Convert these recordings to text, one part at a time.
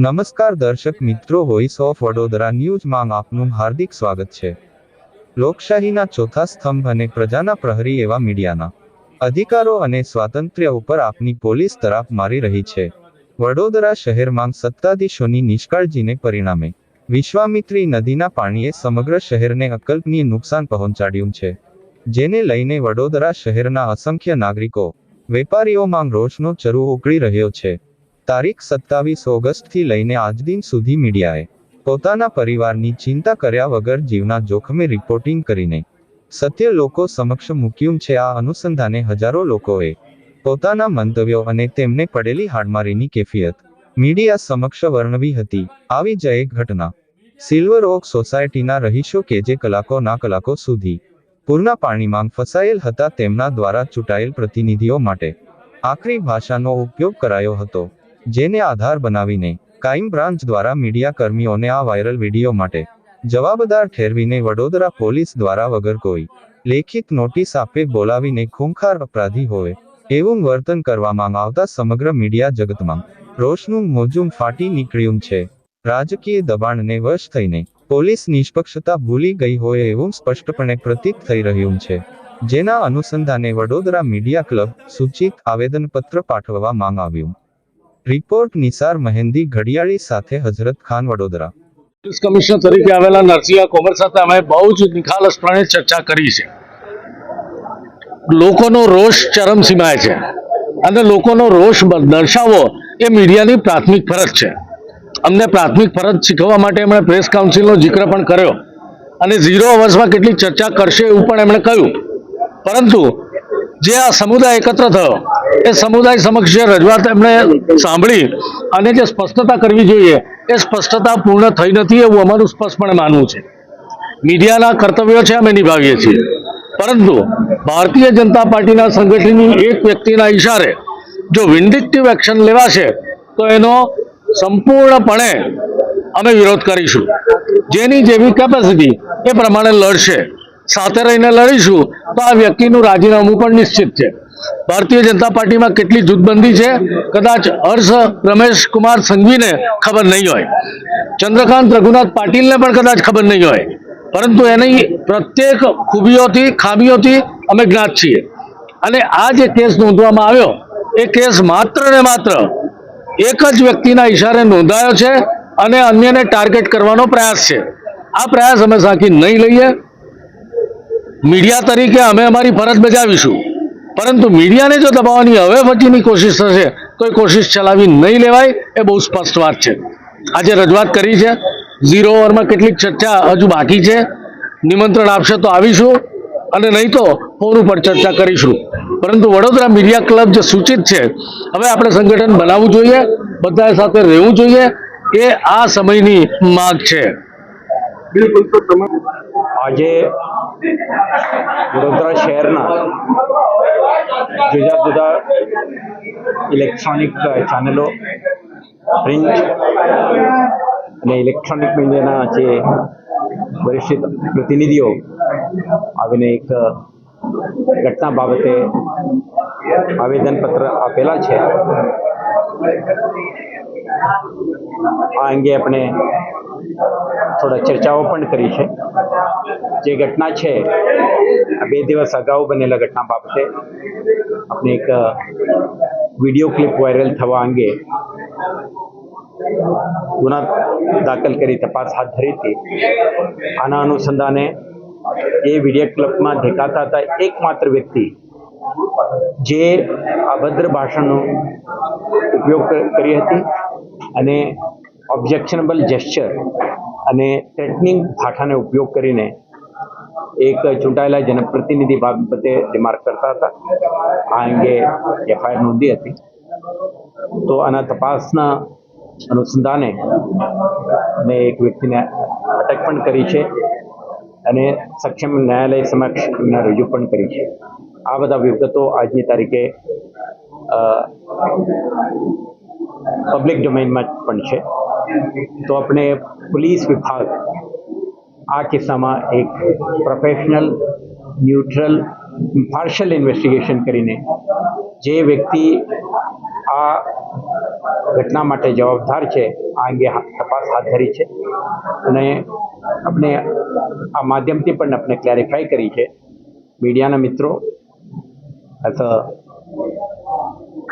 નમસ્કાર દર્શક મિત્રો વોઇસ ઓફ વડોદરા ન્યૂઝમાં આપનું હાર્દિક સ્વાગત છે. લોકશાહીના ચોથા સ્તંભ અને પ્રજાના પ્રહરી એવા મીડિયાના અધિકારો અને સ્વાતંત્ર્ય ઉપર આપની પોલીસ તરાપ મારી રહી છે. વડોદરા શહેરમાં સત્તાધીશોની નિષ્કાળજીને પરિણામે વિશ્વામિત્રી નદીના પાણીએ સમગ્ર શહેરને અકલ્પનીય નુકસાન પહોંચાડ્યું છે. જેને લઈને વડોદરા શહેરના અસંખ્ય નાગરિકો, વેપારીઓમાં રોષનો ચરુ ઉકળી રહ્યો છે. તારીખ સત્તાવીસ ઓગસ્ટથી લઈને આજ દિન સુધી મીડિયાએ પોતાના પરિવારની ચિંતા કર્યા વગર જીવના જોખમે રિપોર્ટિંગ કરીને સત્ય લોકો સમક્ષ મૂક્યું છે. આ અનુસંધાને હજારો લોકોએ પોતાના મંતવ્યો અને તેમને પડેલી હાડમારીની કેફિયત મીડિયા સમક્ષ વર્ણવી હતી. આવી જ એક ઘટના સિલ્વર ઓક સોસાયટીના રહીશો કે જે કલાકોના કલાકો સુધી પૂરના પાણીમાં ફસાયેલ હતા તેમના દ્વારા ચૂંટાયેલ પ્રતિનિધિઓ માટે આખરી ભાષાનો ઉપયોગ કરાયો હતો. જેને આધાર બનાવીને કાઇમ બ્રાન્ચ દ્વારા મીડિયા કર્મીઓને આ વાયરલ વીડિયો માટે જવાબદાર ઠેરવીને વડોદરા પોલીસ દ્વારા વગર કોઈ લેખિત નોટિસ આપે બોલાવીને ખૂંખાર અપરાધી હોય એવું વર્તન કરવામાં આવતા સમગ્ર મીડિયા જગતમાં રોષનું મોજું ફાટી નીકળ્યું છે. રાજકીય દબાણને વશ થઈને પોલીસ નિષ્પક્ષતા ભૂલી ગઈ હોય એવું સ્પષ્ટપણે પ્રતીત થઈ રહ્યું છે. જેના અનુસંધાને વડોદરા મીડિયા ક્લબ સૂચિત આવેદનપત્ર પાઠવવા માંગ આવ્યું. રિપોર્ટ નિસાર મહેંદી ઘડિયાળી સાથે હજરત ખાન વડોદરા. પોલીસ કમિશનર તરીકે આવેલા નરસિંહ કોમર સાથે અમે બહુ જ નિખાલસપણે ચર્ચા કરી છે. લોકોનો રોષ ચરમસીમાએ છે અને લોકોનો રોષ દર્શાવવો એ મીડિયાની પ્રાથમિક ફરજ છે. અમને પ્રાથમિક ફરજ શીખવવા માટે એમણે પ્રેસ કાઉન્સિલનો જિક્ર પણ કર્યો અને ઝીરો અવર્સમાં કેટલી ચર્ચા કરશે એવું પણ એમણે કહ્યું. પરંતુ જે આ સમુદાય એકત્ર થયો એ સમુદાય સમક્ષ જે રજૂઆત એમણે સાંભળી અને જે સ્પષ્ટતા કરવી જોઈએ, એ સ્પષ્ટતા પૂર્ણ થઈ નથી એવું અમારું સ્પષ્ટપણે માનવું છે. મીડિયાના કર્તવ્યો છે અમે નિભાવીએ છીએ. પરંતુ ભારતીય જનતા પાર્ટીના સંગઠનની એક વ્યક્તિના ઈશારે જો વિન્ડિક્ટિવ એક્શન લેવાશે, તો એનો સંપૂર્ણપણે અમે વિરોધ કરીશું. જેની જેવી કેપેસિટી એ પ્રમાણે લડશે. સાથે રહીને લડીશું, તો આ વ્યક્તિનું રાજીનામું પણ નિશ્ચિત છે. ભારતીય જનતા પાર્ટીમાં કેટલી જૂથબંધી છે? કદાચ હર્ષ રમેશ કુમાર સંઘવીને ખબર નહીં હોય. ચંદ્રકાંત રઘુનાથ પાટીલને પણ કદાચ ખબર નહીં હોય. પરંતુ એની પ્રત્યેક ખૂબીઓથી, ખામીઓથી અમે જ્ઞાત છીએ. અને આ જે કેસ નોંધવામાં આવ્યો, એ કેસ માત્ર ને માત્ર એક જ વ્યક્તિના ઈશારે નોંધાયો છે અને અન્યને ટાર્ગેટ કરવાનો પ્રયાસ છે. આ પ્રયાસ અમે સાંકી નહીં લઈએ. મીડિયા તરીકે અમે અમારી ફરજ બજાવીશું. પરંતુ મીડિયાને જો દબાવવાની હવે પછીની કોશિશ થશે તો એ કોશિશ ચલાવી નહીં લેવાય એ બહુ સ્પષ્ટ વાત છે. આજે રજૂઆત કરી છે ઝીરો ઓવરમાં કેટલીક ચર્ચા હજુ બાકી છે. નિમંત્રણ આપશે તો આવીશું અને નહીં તો ફોન ઉપર ચર્ચા કરીશું. પરંતુ વડોદરા મીડિયા ક્લબ જે સૂચિત છે હવે આપણે સંગઠન બનાવવું જોઈએ બધા સાથે રહેવું જોઈએ એ આ સમયની માગ છે. બિલકુલ આજે વડોદરા શહેરના જુદા જુદા ઇલેક્ટ્રોનિક ચેનલો પ્રિન્ટ અને ઇલેક્ટ્રોનિક મીડિયાના જે વરિષ્ઠ પ્રતિનિધિઓ આવીને એક ઘટના બાબતે આવેદનપત્ર આપેલા છે આ અંગે આપણે થોડા ચર્ચાઓ પણ કરી છે. જે ઘટના છે બે દિવસ અગાઉ બનેલા ઘટના બાબતે આપણે એક વીડિયો ક્લિપ વાયરલ થવા અંગે ગુના દાખલ કરી, તપાસ હાથ ધરી હતી. આના અનુસંધાને એ વીડિયો ક્લિપમાં દેખાતા હતા એકમાત્ર વ્યક્તિ જે અભદ્ર ભાષાનો ઉપયોગ કરી હતી. અને ઓબ્જેક્શનેબલ જેસ્ચર અને થ્રેટનિંગ ભાષાનો ઉપયોગ કરીને એક ચૂંટાયેલા જનપ્રતિનિધિ બાબતે રિમાર્ક કરતા હતા, આ અંગે એફઆઈઆર નોંધી હતી. તો આના તપાસના અનુસંધાને મેં એક વ્યક્તિને અટક પણ કરી છે અને સક્ષમ ન્યાયાલય સમક્ષ એમને રજૂ પણ કરી છે. આ બધા વિગતો આજની તારીખે પબ્લિક ડોમેનમાં પણ છે. તો આપણે પોલીસ વિભાગ આ કિસ્સામાં એક પ્રોફેશનલ ન્યુટ્રલ પાર્શિયલ ઇન્વેસ્ટિગેશન કરીને જે વ્યક્તિ આ ઘટના માટે જવાબદાર છે, આ અંગે તપાસ હાથ ધરી છે અને આપણે આ માધ્યમથી પણ આપણે ક્લેરિફાઈ કરી છે. મીડિયાના મિત્રો as a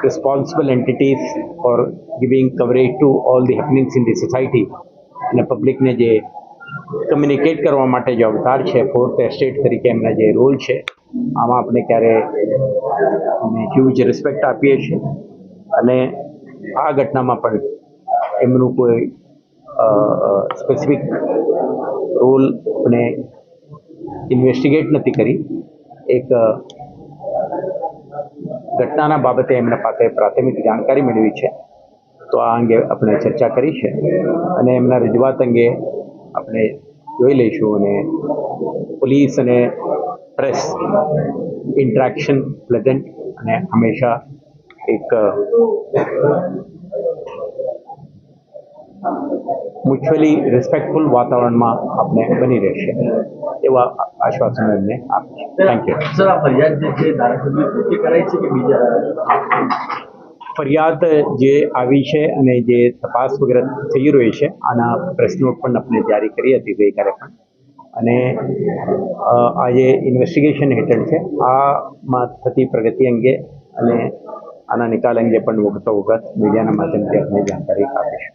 responsible entities for giving coverage to all the happenings in the society. અને પબ્લિકને જે કમ્યુનિકેટ કરવા માટે જવાબદાર છે ફોર્થ એસ્ટેટ તરીકે એમના જે રોલ છે, આમાં આપણે ક્યારે હ્યુજ રિસ્પેક્ટ આપીએ છીએ. અને આ ઘટનામાં પણ એમનું કોઈ સ્પેસિફિક રોલ આપણે ઇન્વેસ્ટિગેટ નથી કરી. એક ઘટનાના બાબતે એમના પાસે પ્રાથમિક જાણકારી મેળવી છે. તો આ અંગે આપણે ચર્ચા કરી છે અને એમના રજૂઆત અંગે આપણે જોઈ લઈશું અને પોલીસ અને પ્રેસ ઇન્ટરેક્શન પ્લેઝન્ટ અને હંમેશા એક મ્યુચ્યુઅલી રિસ્પેક્ટફુલ વાતાવરણમાં આપણે બની રહેશે. એવા આશ્વાસન એમને આપે થેન્ક યુ સર આ ફરિયાદ જે છે ધારાસભ્ય પોતે કરાઈ છે કે બીજા ફરિયાદ જે આવી છે અને જે તપાસ વગેરે થઈ રહી છે આના પ્રેસ નોટ પણ આપણે જારી કરી હતી ગઈકાલે પણ. અને આ જે ઇન્વેસ્ટિગેશન હેઠળ છે આમાં થતી પ્રગતિ અંગે અને આના નિકાલ અંગે પણ વખતો વખત મીડિયાના માધ્યમથી આપણે જાણકારી આપીશું.